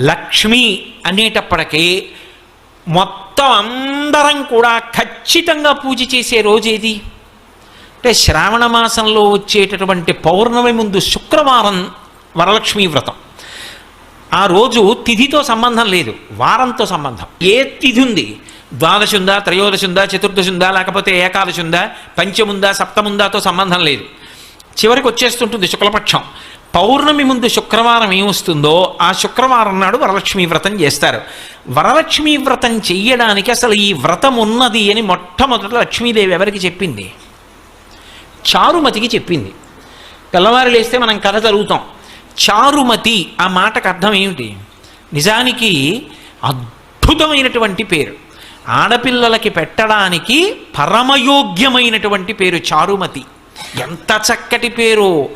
లక్ష్మి అనేటప్పటికీ మొత్తం అందరం కూడా ఖచ్చితంగా పూజ చేసే రోజేది అంటే శ్రావణ మాసంలో వచ్చేటటువంటి పౌర్ణమి ముందు శుక్రవారం వరలక్ష్మీ వ్రతం. ఆ రోజు తిథితో సంబంధం లేదు వారంతో సంబంధం. ఏ తిథి ఉంది? ద్వాదశి ఉందా త్రయోదశి ఉందా చతుర్దశి ఉందా లేకపోతే ఏకాదశి ఉందా పంచముందా సప్తముందాతో సంబంధం లేదు. చివరికి వచ్చేస్తుంటుంది శుక్లపక్షం. పౌర్ణమి ముందు శుక్రవారం ఏమొస్తుందో ఆ శుక్రవారం నాడు వరలక్ష్మీ వ్రతం చేస్తారు. వరలక్ష్మీ వ్రతం చెయ్యడానికి అసలు ఈ వ్రతం ఉన్నది అని మొట్టమొదట లక్ష్మీదేవి ఎవరికి చెప్పింది? చారుమతికి చెప్పింది. తెల్లవారు లేస్తే మనం కథ చదువుతాం. చారుమతి ఆ మాటకు అర్థం ఏమిటి? నిజానికి అద్భుతమైనటువంటి పేరు. ఆడపిల్లలకి పెట్టడానికి పరమయోగ్యమైనటువంటి పేరు చారుమతి. ఎంత చక్కటి పేరు!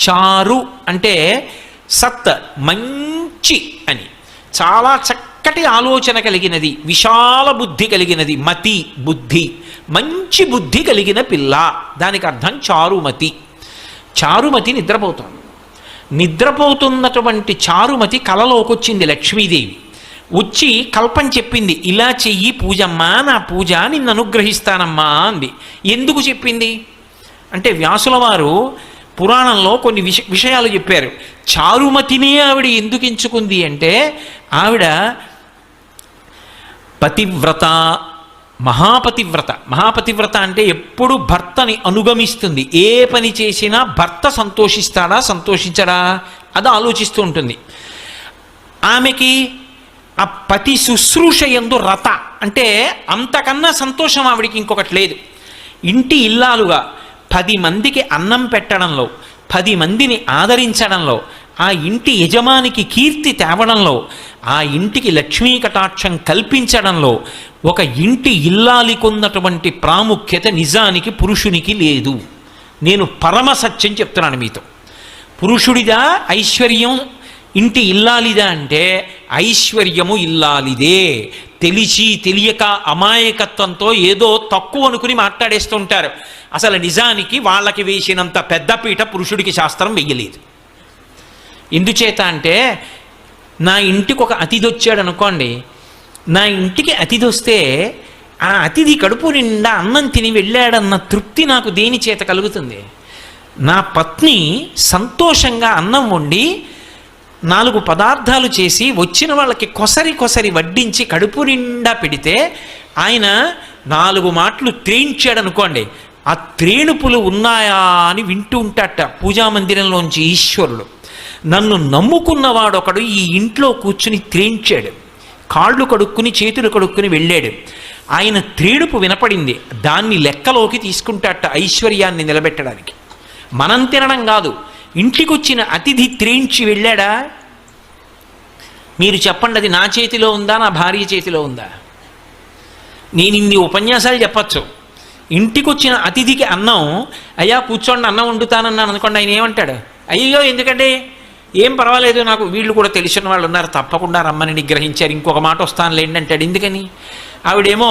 చారు అంటే సత్ మంచి అని. చాలా చక్కటి ఆలోచన కలిగినది విశాల బుద్ధి కలిగినది మతి బుద్ధి. మంచి బుద్ధి కలిగిన పిల్ల దానికి అర్థం చారుమతి. చారుమతి నిద్రపోతుంది. నిద్రపోతున్నటువంటి చారుమతి కలలోకొచ్చింది లక్ష్మీదేవి. వచ్చి కల్పం చెప్పింది ఇలా చెయ్యి పూజమ్మా నా పూజ నిన్ను అనుగ్రహిస్తానమ్మా అంది. ఎందుకు చెప్పింది? అంటే వ్యాసుల వారు పురాణంలో కొన్ని విష విషయాలు చెప్పారు. చారుమతినే ఆవిడ ఎందుకు ఎంచుకుంది అంటే ఆవిడ పతివ్రత మహాపతివ్రత. మహాపతివ్రత అంటే ఎప్పుడు భర్తని అనుగమిస్తుంది. ఏ పని చేసినా భర్త సంతోషిస్తాడా సంతోషించడా? అది ఆలోచిస్తూ ఉంటుంది. ఆమెకి ఆ పతి శుశ్రూష ఎందు రత అంటే అంతకన్నా సంతోషం ఆవిడికి ఇంకొకటి లేదు. ఇంటి ఇల్లాలుగా పది మందికి అన్నం పెట్టడంలో పది మందిని ఆదరించడంలో ఆ ఇంటి యజమానికి కీర్తి తేవడంలో ఆ ఇంటికి లక్ష్మీ కటాక్షం కల్పించడంలో ఒక ఇంటి ఇల్లాలికున్నటువంటి ప్రాముఖ్యత నిజానికి పురుషునికి లేదు. నేను పరమ సత్యం చెప్తున్నాను మీతో. పురుషుడిదా ఐశ్వర్యం ఇంటి ఇల్లాలిదా అంటే ఐశ్వర్యము ఇల్లాలిదే. తెలిసి తెలియక అమాయకత్వంతో ఏదో తక్కువ అనుకుని మాట్లాడేస్తుంటారు. అసలు నిజానికి వాళ్ళకి వేసినంత పెద్దపీట పురుషుడికి శాస్త్రం వెయ్యలేదు. ఎందుచేత అంటే నా ఇంటికి ఒక అతిథి వచ్చాడు అనుకోండి. నా ఇంటికి అతిథి వస్తే ఆ అతిథి కడుపు నిండా అన్నం తిని వెళ్ళాడన్న తృప్తి నాకు దేని చేత కలుగుతుంది? నా పత్ని సంతోషంగా అన్నం వండి నాలుగు పదార్థాలు చేసి వచ్చిన వాళ్ళకి కొసరి కొసరి వడ్డించి కడుపు నిండా పెడితే ఆయన నాలుగు మాటలు త్రేయించాడు అనుకోండి. ఆ త్రేణుపులు ఉన్నాయా అని వింటూ ఉంటాట పూజా మందిరంలోంచి ఈశ్వరుడు. నన్ను నమ్ముకున్నవాడొకడు ఈ ఇంట్లో కూర్చుని త్రేయించాడు. కాళ్ళు కడుక్కుని చేతులు కడుక్కుని వెళ్ళాడు. ఆయన త్రేణుపు వినపడింది. దాన్ని లెక్కలోకి తీసుకుంటాట ఐశ్వర్యాన్ని నిలబెట్టడానికి. మనం తినడం కాదు. ఇంటికొచ్చిన అతిథి త్రేయించి వెళ్ళాడా? మీరు చెప్పండి అది నా చేతిలో ఉందా నా భార్య చేతిలో ఉందా? నేను ఇన్ని ఉపన్యాసాలు చెప్పచ్చు. ఇంటికొచ్చిన అతిథికి అన్నం అయ్యా కూర్చోండి అన్నం వండుతానన్నాను అనుకోండి ఆయన ఏమంటాడు? అయ్యో ఎందుకంటే ఏం పర్వాలేదు నాకు వీళ్ళు కూడా తెలిసిన వాళ్ళు ఉన్నారు తప్పకుండా రమ్మని నిగ్రహించారు ఇంకొక మాట వస్తానులేండి అంటాడు. ఎందుకని? ఆవిడేమో